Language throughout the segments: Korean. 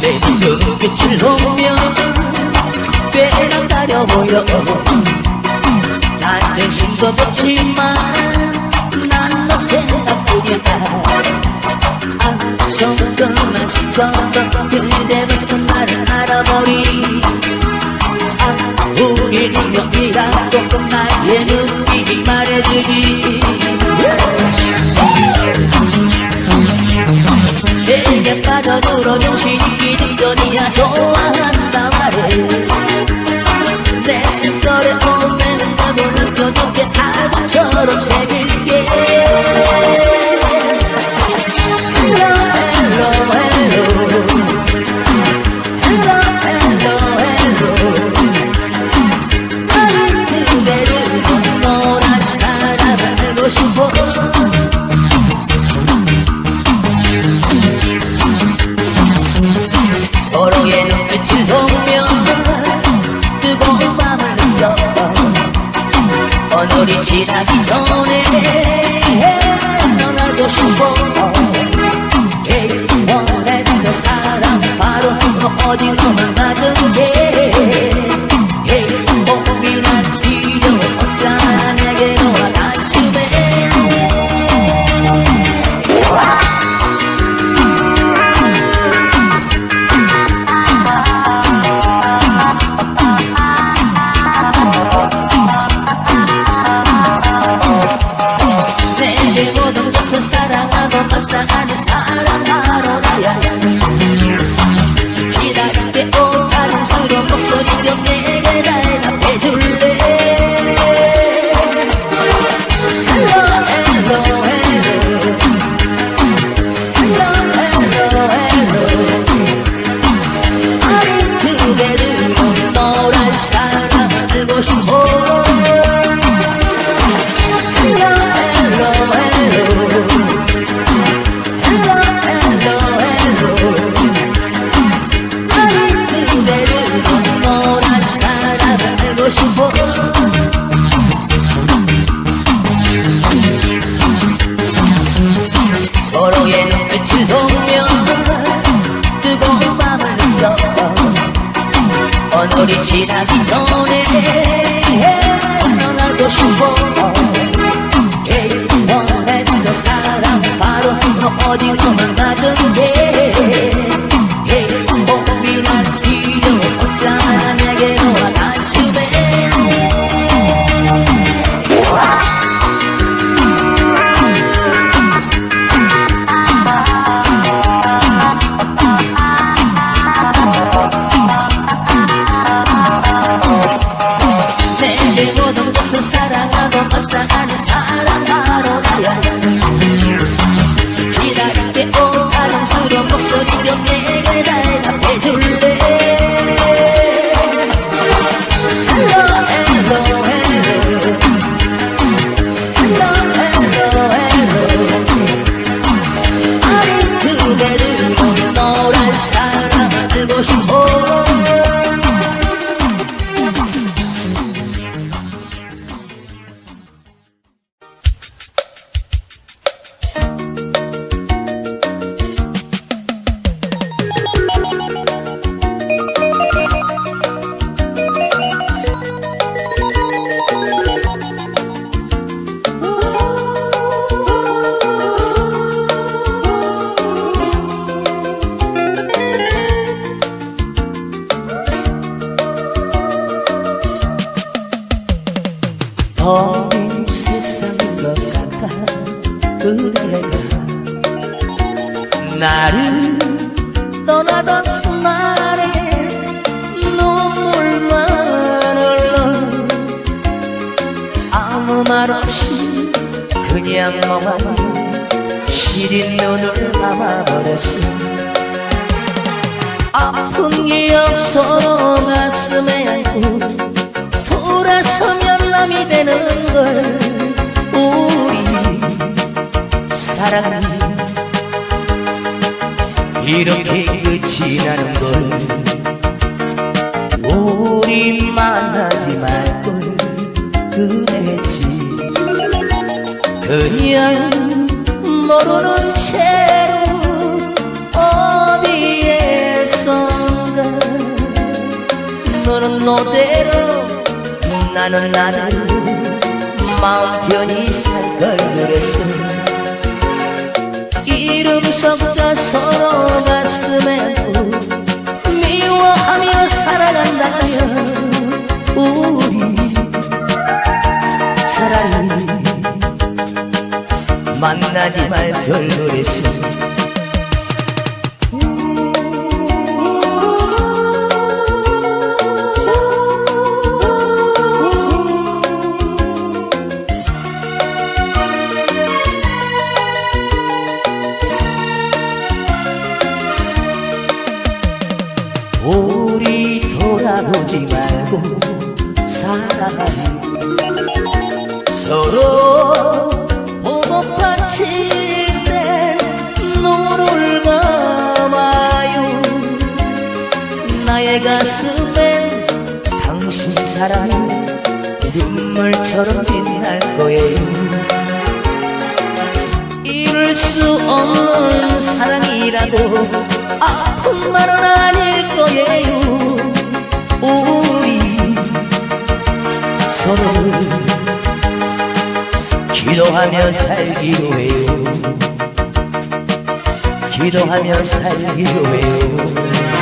내 눈빛을 보면 꽤나 가려 보여. 자존심도 좋지만 난너 생각뿐이야 아 조금만 시선도 그대 무슨 알아보리 아 우리 운명이라고 나의 눈빛이 말해주지. 내게 빠져들어 정신이 끼들더니야 좋아한다 말해 내 숨결에 오면 나도 느껴줄게 아구처럼 새길 오늘이 지나기 전에 떠나고 싶어. hey, 원했던 그 사람 바로 너 어디로만 가든게 서로의 눈빛을 보며 뜨거운 밤을 느껴 오늘이 지나기 전에 어 어린 세상인 것 같아 그대가 나를 떠나던 날에 눈물만 흘러 아무 말 없이 그냥 멍하니 시린 눈을 감아버렸어 아픈 기억 서로 가슴에 안고 남이 되는 걸 우리 사랑이 이렇게 끝이 나는 걸 우리 만나지 말걸 그랬지. 그냥 모르는 채로 어디에선가. 너는 너대로 나는 나대로 마음 편히 살 걸 그랬어. 이름 석자 서로 가슴에 꼭 미워하며 살아간다면 우리 차라리 만나지 말걸 그랬어 우리 돌아보지 말고 살아가 서로 보고 파칠 땐 눈을 감아요. 나의 가슴엔 당신 사랑이 눈물처럼 빛날 거예요 이룰 수 없는 사랑이라도 아픔만은 아닐 거예요. 우리 서로를 기도하며 살기로 해요. 기도하며 살기로 해요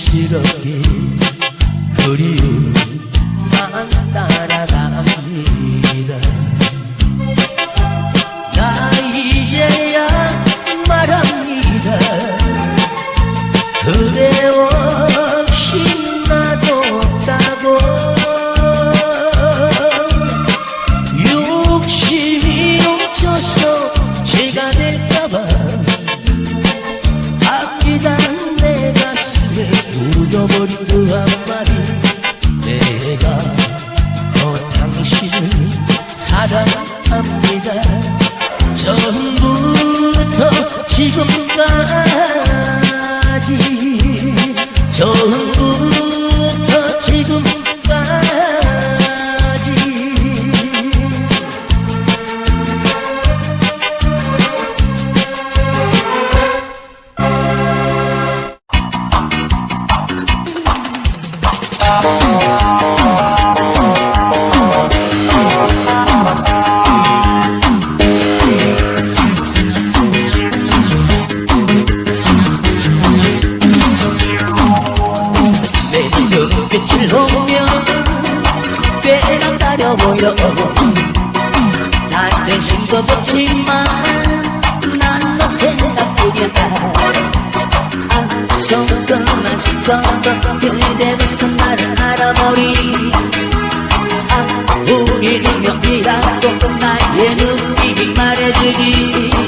싫었게 그리운 만나라 때부터 지금까지 처음부터 지금까지 자존심도 좋지만 난너 생각뿐이야 아 조금만 시선도 그대로서 나를 알아보리 아 우리 운명이라고 나의 눈빛이 말해주지